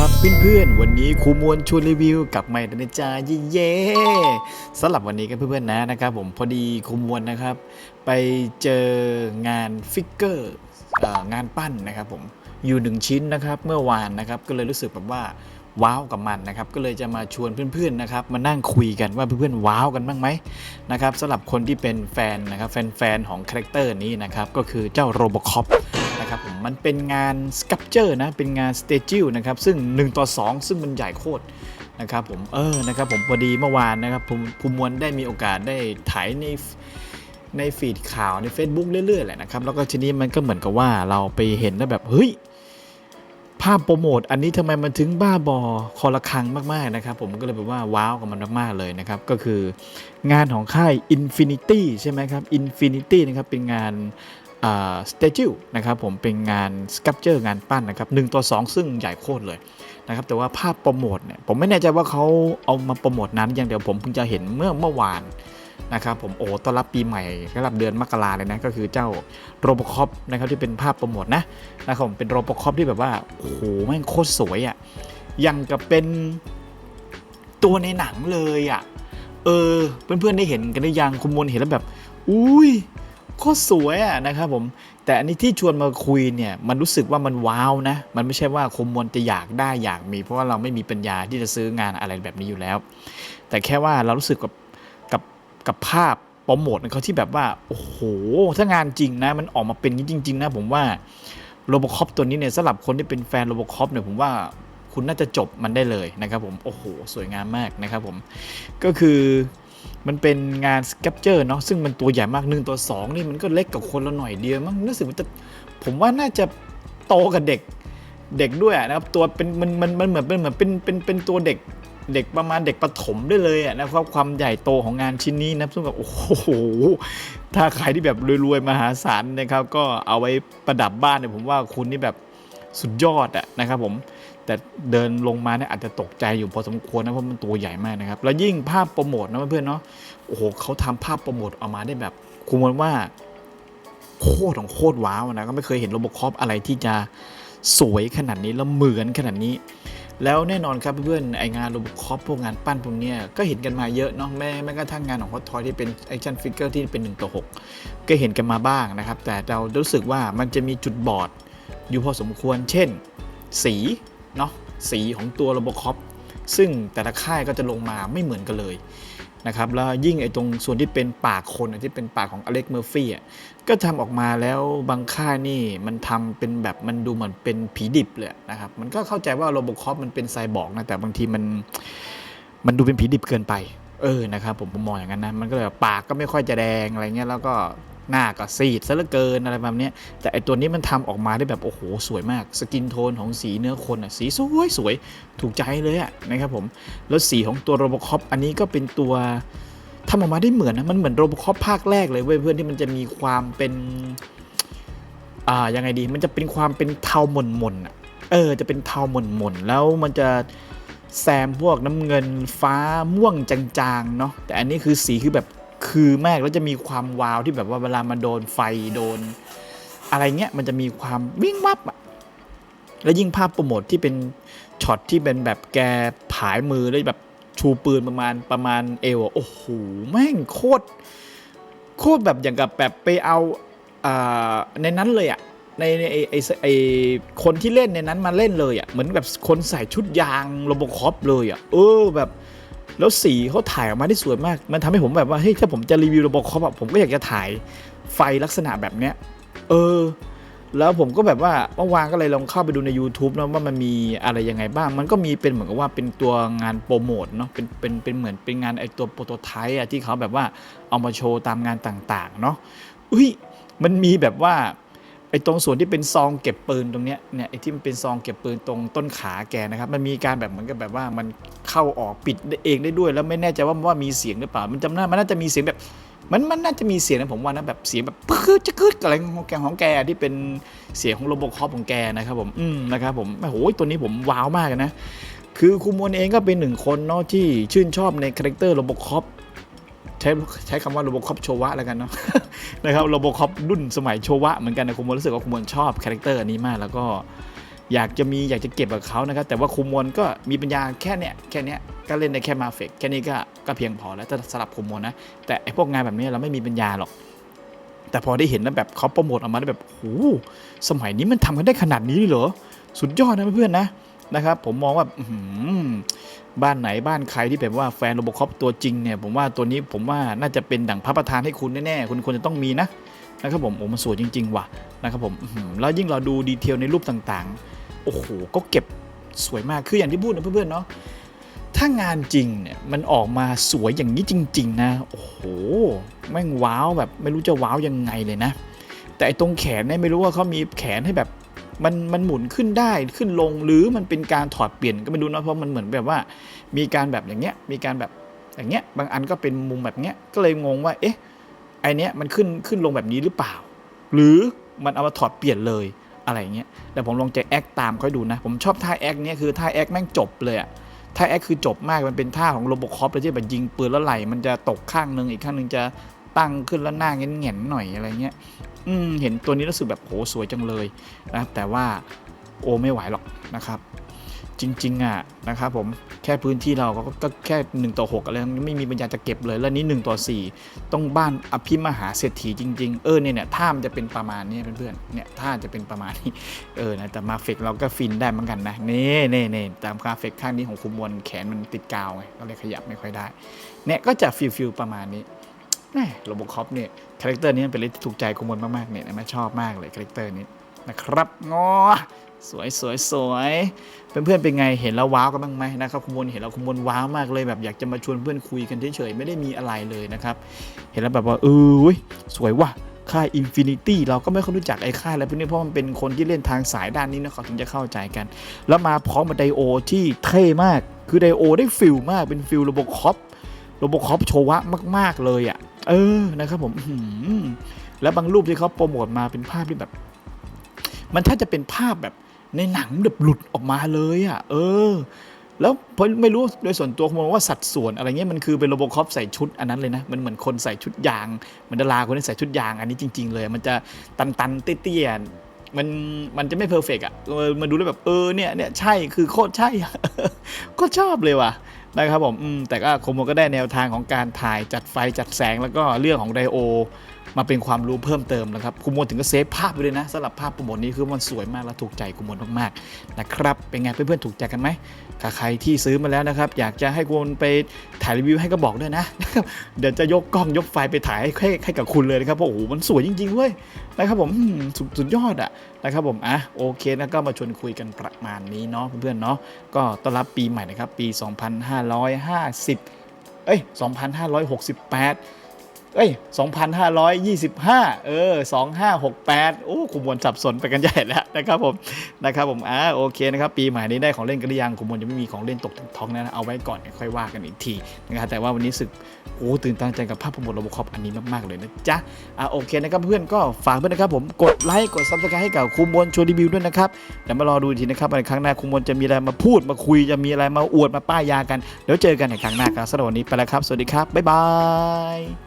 ครับเพื่อนๆ วันนี้ครูมวลชวนรีวิวกับใหม่ดนจ๊ะเย่เย่สำหรับวันนี้กันเพื่อนๆนะนะครับผมพอดีครูมวลนะครับ ไปเจองานฟิกเกอร์งานปั้นนะครับผมอยู่หนึ่งชิ้นนะครับเมื่อวานนะครับก็เลยรู้สึกแบบว่าว้าวกับมันนะครับก็เลยจะมาชวนเพื่อนๆนะครับมานั่งคุยกันว่าเพื่อนๆว้าวกันบ้างไหมนะครับสำหรับคนที่เป็นแฟนนะครับแฟนๆของคาแรคเตอร์นี้นะครับก็คือเจ้าโรบอคอปนะครับ มันเป็นงานสกับเจอร์นะเป็นงานสเตจิลนะครับซึ่ง 1 ต่อ 2 ซึ่งมันใหญ่โคตรนะครับผมเออนะครับผมพอดีเมื่อวานนะครับผมภูมิมวลได้มีโอกาสได้ถ่ายในในฟีดข่าวใน Facebook เรื่อยๆแหละนะครับแล้วก็ทีนี้มันก็เหมือนกับว่าเราไปเห็นแล้วแบบเฮ้ยภาพโปรโมทอันนี้ทำไมมันถึงบ้าบอคอละครังมากๆนะครับ ผมก็เลยแบบว่าว้าวกับมันมากๆเลยนะครับ ก็คืองานของค่าย Infinity ใช่ไหมครับ Infinity นะครับเป็นงาน สเตจิลนะครับผมเป็นงานสกับเจอร์งานปั้นนะครับ1ต่อ2ซึ่งใหญ่โคตรเลยนะครับแต่ว่าภาพโปรโมทเนี่ยผมไม่แน่ใจว่าเขาเอามาโปรโมทนั้นอย่างเดียวผมเพิ่งจะเห็นเมื่อเมื่อวานนะครับผมโอ้ต้อนรับปีใหม่ต้อนรับเดือนมกราเลยนะ ก็คือเจ้าโรบคอปนะครับที่เป็นภาพโปรโมทนะนะครับผมเป็นโรบคอปที่แบบว่าโอ้โหแม่งโคตรสวยอะ่ะย่างกับเป็นตัวในหนังเลยอะ่ะเออเพื่อนๆได้เห็นกันหรือยังคุณมวลเห็นแล้วแบบ อุ้ย โคตรสวยอะนะครับผม แต่อันนี้ที่ชวนมาคุยเนี่ย มันรู้สึกว่ามันว้าวนะ มันไม่ใช่ว่าคมมวลจะอยากได้อยากมี เพราะว่าเราไม่มีปัญญาที่จะซื้องานอะไรแบบนี้อยู่แล้ว แต่แค่ว่าเรารู้สึกกับกับกับภาพโปรโมทของเขาที่แบบว่า โอ้โห ถ้างานจริงนะ มันออกมาเป็นนี้จริง ๆ นะ ผมว่าโรบอคอปตัวนี้เนี่ยสำหรับคนที่เป็นแฟนโรบอคอปเนี่ยผมว่าคุณน่าจะจบมันได้เลยนะครับผม โอ้โห สวยงามมากนะครับผม ก็คือ มันเป็นงานสกับเจอร์เนาะซึ่งมันตัวใหญ่มากหนึ่งตัวสองนี่มันก็เล็กกับคนละหน่อยเดียวมั้งรู้สึกว่าจะผมว่าน่าจะโตกับเด็กเด็กด้วยนะครับตัวเป็นมันมันมันเหมือนเป็นเหมือนเป็นเป็นเป็นตัวเด็กเด็กประมาณเด็กประถมได้เลยนะครับความใหญ่โตของงานชิ้นนี้นะซึ่งแบบโอ้โหถ้าใครที่แบบรวยๆมหาศาลนะครับ ก็เอาไว้ประดับบ้านเนี่ยผมว่าคุณนี่แบบสุดยอดอะนะครับผม แต่เดินลงมาเนี่ยอาจจะตกใจอยู่พอสมควรนะเพราะมันตัวใหญ่มากนะครับ แล้วยิ่งภาพโปรโมทนะเพื่อนเนาะโอ้โหเขาทำภาพโปรโมทออกมาได้แบบคุณมว่าโคตรของโคตรว้าวนะก็ไม่เคยเห็นโรบอคอปอะไรที่จะสวยขนาดนี้แล้วเหมือนขนาดนี้ แล้วแน่นอนครับเพื่อนไองานโรบอคอปพวกงานปั้นพวกเนี้ยก็เห็นกันมาเยอะเนาะแม้แม้กระทั่งงานของฮอตทอยที่เป็นแอคชั่นฟิกเกอร์ที่เป็น1ต่อ6ก็เห็นกันมาบ้างนะครับ แต่เรารู้สึกว่ามันจะมีจุดบอดอยู่พอสมควร เช่น สี เนาะสีของตัวโรบคอปซึ่งแต่ละค่ายก็จะลงมาไม่เหมือนกันเลยนะครับแล้วยิ่งไอ้ตรงส่วนที่เป็นปากคนที่เป็นปากของอเล็กเมอร์ฟี่อะก็ทำออกมาแล้วบางค่ายนี่มันทำเป็นแบบมันดูเหมือนเป็นผีดิบเลยนะครับมันก็เข้าใจว่าโรบคอปมันเป็นไซบอร์กนะแต่บางทีมันมันดูเป็นผีดิบเกินไปเออนะครับผมผมมองอย่างนั้นนะมันก็เลยแบบปากก็ไม่ค่อยจะแดงอะไรเงี้ยแล้วก็ หน้าก็ซีดซะเหลือเกินอะไรแบบนี้แต่ไอตัวนี้มันทำออกมาได้แบบโอ้โหสวยมาก สกินโทนของสีเนื้อคนอะสีสวยสวยถูกใจเลยอะนะครับผมแล้วสีของตัวโรบคอปอันนี้ก็เป็นตัวทำออกมาได้เหมือนนะมันเหมือนโรบคอปภาคแรกเลยเว้ยเพื่อนที่มันจะมีความเป็นอ่ายังไงดีมันจะเป็นความเป็นเทาหม่นหม่นๆอะเออจะเป็นเทาหม่นหม่นๆแล้วมันจะแซมพวกน้ำเงินฟ้าม่วงจางๆเนาะแต่อันนี้คือสีคือแบบ คือมากแล้วจะมีความวาวที่แบบว่าเวลามันโดนไฟโดน อะไรเงี้ยมันจะมีความวิ่งวับอะแล้วยิ่งภาพโปรโมทที่เป็นช็อตที่เป็นแบบแกผายมือแล้วแบบชูปืนประมาณประมาณเอวโอ้โหแม่งโคตรโคตรแบบอย่างกับแบบไปเอาในนั้นเลยอะในในไอไอไอคนที่เล่นในนั้นมาเล่นเลยอะเหมือนแบบคนใส่ชุดยางโรบคอปเลยอะเออแบบ แล้วสีเขาถ่ายออกมาได้สวยมาก มันทำให้ผมแบบว่าเฮ้ยถ้าผมจะรีวิวระบบคอมอะผมก็อยากจะถ่ายไฟลักษณะแบบเนี้ยเออ แล้วผมก็แบบว่าเมื่อวานก็เลยลองเข้าไปดูใน YouTube นะว่ามันมีอะไรยังไงบ้าง มันก็มีเป็นเหมือนกับว่าเป็นตัวงานโปรโมทเนาะเป็นเป็นเป็นเหมือนเป็นงานไอตัวโปรโตไทป์อะที่เขาแบบว่าเอามาโชว์ตามงานต่างๆ เนาะอุ้ยมันมีแบบว่า ตรงส่วนที่เป็นซองเก็บปืนตรงเนี้ยเนี่ยไอ้ที่มันเป็นซองเก็บปืนตรงต้นขาแกนะครับ มันมีการแบบเหมือนกับแบบว่ามันเข้าออกปิดเองได้ด้วย แล้วไม่แน่ใจว่าว่ามีเสียงหรือเปล่า มันจำได้มันน่าจะมีเสียงแบบมันมันน่าจะมีเสียงนะผมว่านะแบบเสียงแบบปึ๊กจะกึดอะไรของแกของแกที่เป็นเสียงของโรบอคอปของแกนะครับผมอืมนะครับผมโอ้โหตัวนี้ผมว้าวมากนะคือครูมวลเองก็เป็นหนึ่งคนเนาะที่ชื่นชอบในคาแรคเตอร์โรบอคอป ช้ใช้คำว่าโรบอคอปโชวะแล้วกันเนาะนะครับโรบอคอปรุ่นสมัยโชวะเหมือนกันนะคุมวลรู้สึกว่าคุมวลชอบคาแรคเตอร์อันนี้มาก แล้วก็อยากจะมีอยากจะเก็บกับเขานะครับ แต่ว่าคุมมนก็มีปัญญาแค่เนี้ยแค่เนี้ยก็เล่นได้แค่มาเฟกแค่นี้ก็ก็เพียงพอแล้วถ้าสลับคุมมนนะ แต่ไอพวกงานแบบนี้เราไม่มีปัญญาหรอก แต่พอได้เห็นแล้วแบบเขาโปรโมทออกมาได้แบบโอ้สมัยนี้มันทำกันได้ขนาดนี้เลยเหรอสุดยอดนะเพื่อนๆนะ นะครับ ผมมองว่าบ้านไหนบ้านใครที่แบบว่าแฟนโรบคอปตัวจริงเนี่ยผมว่าตัวนี้ผมว่าน่าจะเป็นดั่งพระประธานให้คุณแน่ๆคุณควรจะต้องมีนะนะครับผมโอ้มันสวยจริง ๆ ว่ะนะครับผมแล้วยิ่งเราดูดีเทลในรูปต่างๆโอ้โหก็เก็บสวยมากคืออย่างที่พูดนะเพื่อนๆเนาะถ้างานจริงเนี่ยมันออกมาสวยอย่างนี้จริง ๆ นะโอ้โหแม่งว้าวแบบไม่รู้จะว้าวยังไงเลยนะ แต่ตรงแขนเนี่ยไม่รู้ว่าเขามีแขนให้แบบ มันมันหมุนขึ้นได้ขึ้นลงหรือมันเป็นการถอดเปลี่ยนก็ไม่รู้นะเพราะมันเหมือนแบบว่า มีการแบบอย่างเงี้ยมีการแบบอย่างเงี้ยบางอันก็เป็นมุมแบบเงี้ยก็เลยงงว่าเอ๊ะไอเนี้ยมันขึ้นขึ้นลงแบบนี้หรือเปล่า หรือมันเอามาถอดเปลี่ยนเลยอะไรเงี้ยแต่ผมลองจะแอคตามเขาให้ดูนะ ผมชอบท่าแอคเนี้ยคือท่าแอคแม่งจบเลยอะท่าแอคคือจบมากมันเป็นท่าของโรบอคอปเลยที่แบบยิงปืนแล้วไหลมันจะตกข้างนึงอีกข้างนึงจะตั้งขึ้นแล้วหน้าเงี้ยนๆหน่อยอะไรเงี้ย อืมเห็นตัวนี้รู้สึกแบบโหสวยจังเลยนะครับแต่ว่าโอไม่ไหวหรอกนะครับ จริงๆอะนะครับผมแค่พื้นที่เราก็ก็แค่1ต่อ6อะไรไม่มีปัญญาจะเก็บเลยแล้วนี้1ต่อ4ต้องบ้านอภิมหาเศรษฐีจริง ๆ เออเนี่ยเนี่ยท่ามันจะเป็นประมาณนี้เพื่อนๆเนี่ยท่าจะเป็นประมาณนี้เออนะแต่มาเฟกเราก็ฟินได้เหมือนกันนะเน่เน่เน่ตามคาเฟกข้างนี้ของคุมวลแขนมันติดกาวไงก็เลยขยับไม่ค่อยได้เนี่ยก็จะฟิลฟิลประมาณนี้ โรบอคอปเนี่ยคาแรคเตอร์นี้เป็นเรื่องที่ถูกใจคุมมนมากๆเนี่ยนะชอบมากเลยคาแรคเตอร์นี้นะครับงอสวยสวยสวยเพื่อนๆเป็นไงเห็นแล้วว้าวกันบ้างไหมนะครับคุมมนเห็นแล้วคุมมนว้าวมากเลยแบบอยากจะมาชวนเพื่อนคุยกันเฉยๆไม่ได้มีอะไรเลยนะครับ เห็นแล้วแบบว่าเออเว้ยสวยว่ะค่าย Infinity เราก็ไม่ค่อยรู้จักไอ้ค่ายแล้วพวกนี้เพราะมันเป็นคนที่เล่นทางสายด้านนี้นะเขาถึงจะเข้าใจกัน แล้วมาพร้อมกับไดโอที่เท่มากคือไดโอได้ฟิลมากเป็นฟิลโรบอคอปโรบอคอปโชวะมากๆเลยอะ่ะ เออนะครับผมแล้วบางรูปที่เขาโปรโมทมาเป็นภาพที่แบบ มันถ้าจะเป็นภาพแบบในหนังแบบหลุดออกมาเลยอะ่ะ เออ แล้วพไม่รู้โดยส่วนตัวผมว่าสัดส่วนอะไรเงี้ยมันคือเป็นโรบอคอปใส่ชุดอันนั้นเลยนะ มันเหมือนคนใส่ชุดยางเหมือนดาราคนที่ใส่ชุดยางอันนี้จริง ๆ เลย มันจะตันๆเตี้ยๆมันมันจะไม่เพอร์เฟกต์อะเออมาดูแล้วแบบเออเนี่ยเนี่ยใช่คือโคตรใช่ก็ชอบเลยว่ะนะครับผมอืมแต่ก็คงมันก็ได้แนวทางของการถ่ายจัดไฟจัดแสงแล้วก็เรื่องของไดโอ มาเป็นความรู้เพิ่มเติมนะครับคุมมนถึงก็เซฟภาพไปเลยนะสำหรับภาพโปรโมทนี้คือมันสวยมากและถูกใจคุมมนมากๆนะครับเป็นไงเพื่อนๆถูกใจกันไหมถ้าใครที่ซื้อมาแล้วนะครับ อยากจะให้คุมมนไปถ่ายรีวิวให้ก็บอกด้วยนะเดี๋ยวจะยกกล้องยกไฟล์ไปถ่ายให้ให้ให้กับคุณเลยนะครับเพราะโอ้โหมันสวยจริงๆเว้ยนะครับผมสุดสุดยอดอะนะครับผมอะโอเคนะก็มาชวนคุยกันประมาณนี้เนาะเพื่อนๆเนาะก็ต้อนรับปีใหม่นะครับปี 2550 เอ้ย 2,568 เอ้ย 2,525 เออ 2568 โอ้คุมวลสับสนไปกันใหญ่แล้วนะครับผม นะครับผม อ่า โอเคนะครับ ปีใหม่นี้ได้ของเล่นกันหรือยังคุมวลจะไม่มีของเล่นตกท้องนะ เอาไว้ก่อนค่อยว่ากันอีกทีนะครับ แต่ว่าวันนี้สึก โอ้ ตื่นตาใจกับภาพโปรโมทโรบอคอปอันนี้มาก ๆ เลยนะจ๊ะ อ่า โอเคนะครับเพื่อนก็ฝากเพื่อนนะครับผม กดไลค์ กดซับสไครต์ให้กับคุมวลชว์รีวิวด้วยนะครับ เดี๋ยวมารอดูอีกทีนะครับในครั้งหน้าคุมมวลจะมีอะไรมาพูด มาคุย จะมีอะไรมาอวด มาป้ายยากัน เดี๋ยวเจอกันในครั้งหน้าครับสำหรับวันนี้ไปแล้วครับ สวัสดีครับ บ๊ายบาย